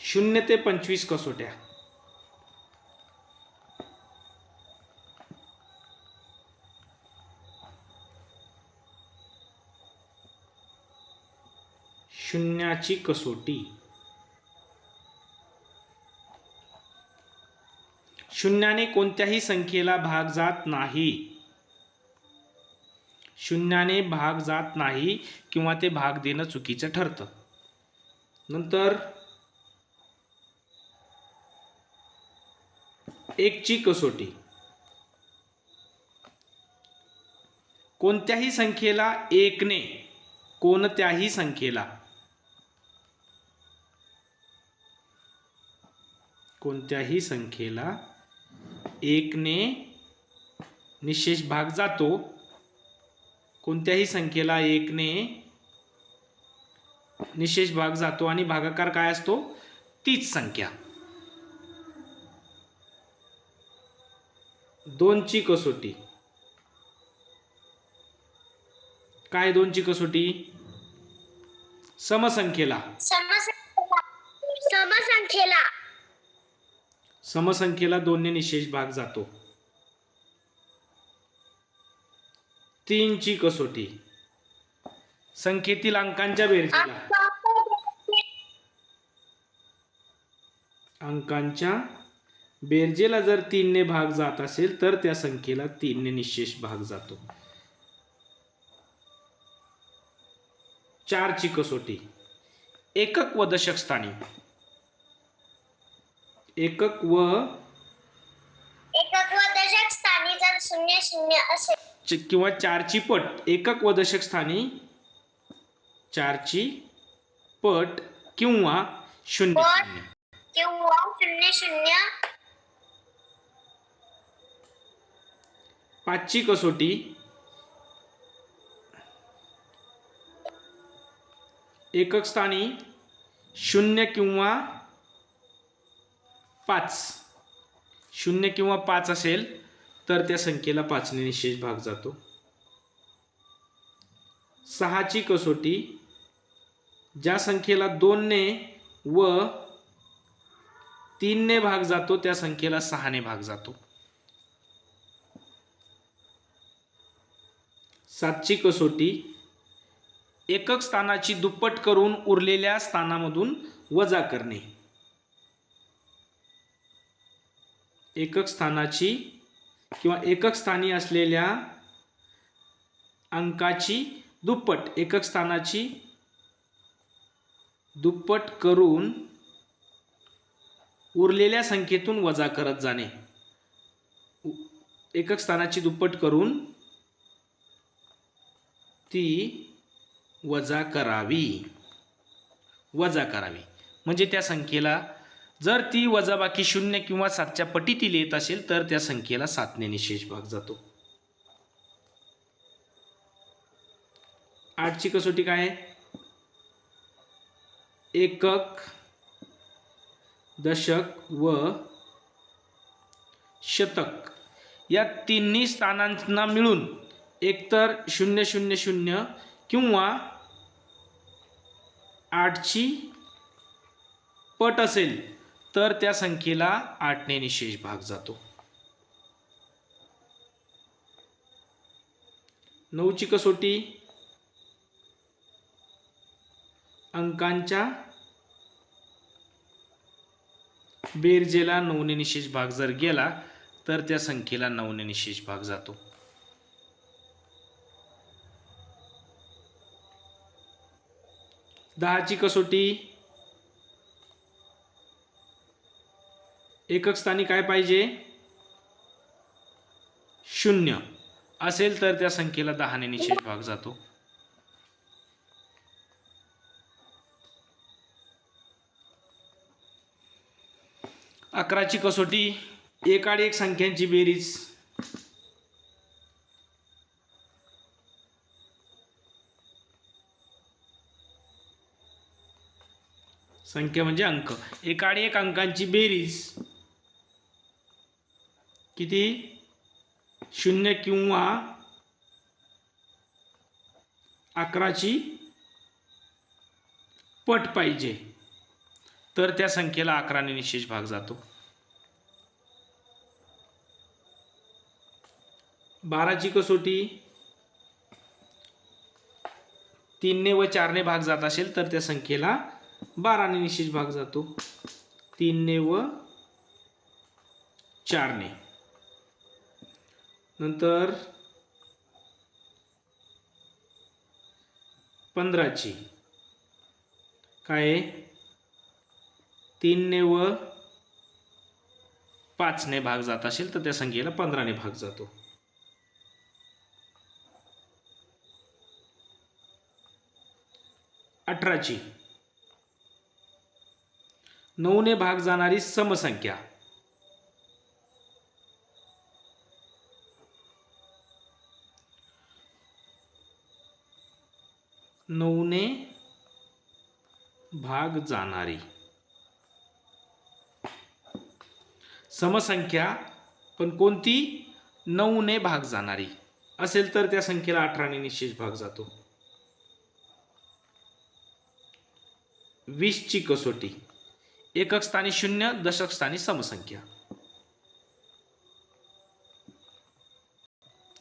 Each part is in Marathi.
शून्य ते पंचवीस कसोट्या. शून्याची कसोटी. शून्याने कोणत्याही संख्येला भाग जात नाही. शून्याने भाग जात नाही किंवा ते भाग देणं चुकीचं ठरतं. नंतर एकची कसोटी. कोणत्याही संख्येला एकने कोणत्याही संख्येला. कोणत्याही संख्येला एकने निशेष भाग जातो. कोणत्याही संख्येला एकने निशेष भाग जातो आणि भागाकार काय असतो? तीच संख्या. दोनची कसोटी काय दोनची कसोटी समसंख्येला. समसंख्येला. समसंख्येला दोनने निशेष भाग जातो. तीनची कसोटी संख्येतील अंकांच्या बेरजेला. अंकांच्या बेरजेला जर तीनने भाग जात असेल तर त्या संख्येला तीनने निशेष भाग जातो. चारची कसोटी एकक व दशक स्थानी. एकक व एकक व दशक स्थानी जर शून्य शून्य असेल. किंवा चारची पट. एकक व दशक स्थानी चारची पट किंवा. शून्य. किंवा शून्य शून्य पाचची कसोटी. एकक स्थानी शून्य किंवा पाच. शून्य किंवा पाच असेल तर त्या संख्येला पाचने निशेष भाग जातो. सहाची कसोटी ज्या संख्येला दोनने व तीनने भाग जातो त्या संख्येला सहाने भाग जातो. सातची कसोटी. एकक स्थानाची दुप्पट करून उरलेल्या स्थानामधून वजा करणे. एकक स्थानाची किंवा एकक स्थानी असलेल्या अंकाची दुप्पट एकक स्थानाची दुप्पट करून उरलेल्या संख्येतून वजा करत जाणे. एकक स्थानाची दुप्पट करून ती वजा करावी. वजा करावी. म्हणजे त्या संख्येला जर ती वजाबाकी शून्य किंवा सातच्या पटीतील येत असेल तर त्या संख्येला सातने निशेष भाग जातो. आठची कसोटी काय एकक दशक व शतक. या तिन्ही स्थानांना मिळून एकतर शून्य शून्य शून्य किंवा आठची पट असेल तर त्या संख्येला आठने निशेष भाग जातो. नऊची कसोटी अंकांच्या बेरजेला नऊने निशेष भाग जर गेला तर त्या संख्येला नऊने निशेष भाग जातो. दहाची कसोटी. एकक स्थानी काय पाहिजे? शून्य. असेल तर त्या संख्येला दहाने निषेध भाग जातो. अकराची कसोटी. एक आड एक संख्यांची बेरीज. संख्या म्हणजे अंक. एक आणि एक अंकांची बेरीज किती? शून्य किंवा अकराची पट पाहिजे. तर त्या संख्येला अकराने निशेष भाग जातो. बाराची कसोटी? तीनने व चारने भाग जात असेल तर त्या संख्येला बाराने निशेष भाग जातो. तीनने व चारने. नंतर पंधराची. काय आहे? तीनने व पाचने भाग जात असेल तर त्या संख्येला पंधराने भाग जातो. अठराची. नऊने भाग जाणारी समसंख्या. नऊने भाग जाणारी. समसंख्या पण कोणती? नऊने भाग जाणारी. असेल तर त्या संख्येला अठराने निशेष भाग जातो. वीसची कसोटी. एकक स्थानी शून्य दशक स्थानी समसंख्या.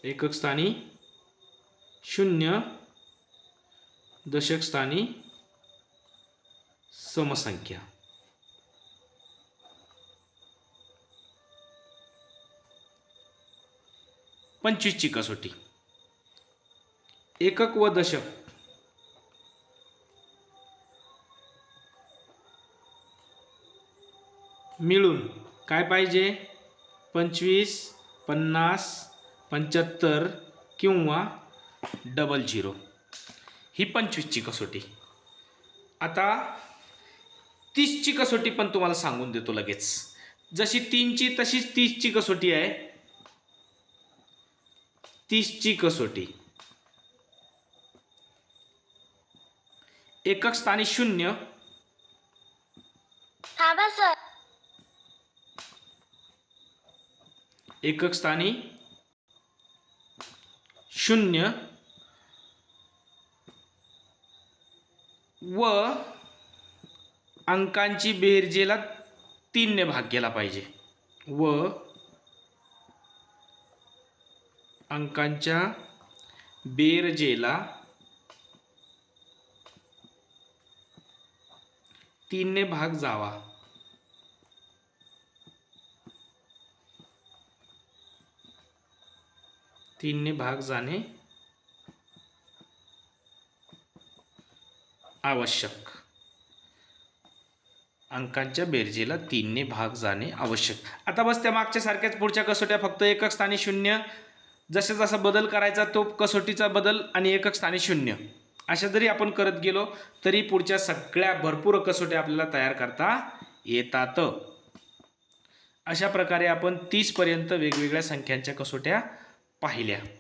एकक स्थानी शून्य दशक स्थानी समसंख्या. पंचवीसची कसोटी एकक व दशक मिळून. काय पाहिजे? पंचवीस पन्नास पंच्याहत्तर किंवा डबल झिरो ही पंचवीसची कसोटी. आता तीसची कसोटी पण तुम्हाला सांगून देतो लगेच. जशी तीनची तशीच तीसची कसोटी आहे. तीसची कसोटी. एकक स्थानी शून्य. एकक स्थानी शून्य व अंकांची बेरजेला तीनने भाग केला पाहिजे. व अंकांच्या बेरजेला तीनने भाग जावा. तीनने भाग जाणे आवश्यक. अंकांच्या बेरजेला तीनने भाग जाणे आवश्यक. आता बस त्या मागच्या सारख्याच पुढच्या कसोट्या फक्त एकक स्थानी शून्य. जसं जसा बदल करायचा तो कसोटीचा बदल आणि एकक स्थानी शून्य. अशा जरी आपण करत गेलो तरी पुढच्या सगळ्या भरपूर कसोट्या आपल्याला तयार करता येतात. अशा प्रकारे आपण तीसपर्यंत वेगवेगळ्या संख्यांच्या कसोट्या Parrilha.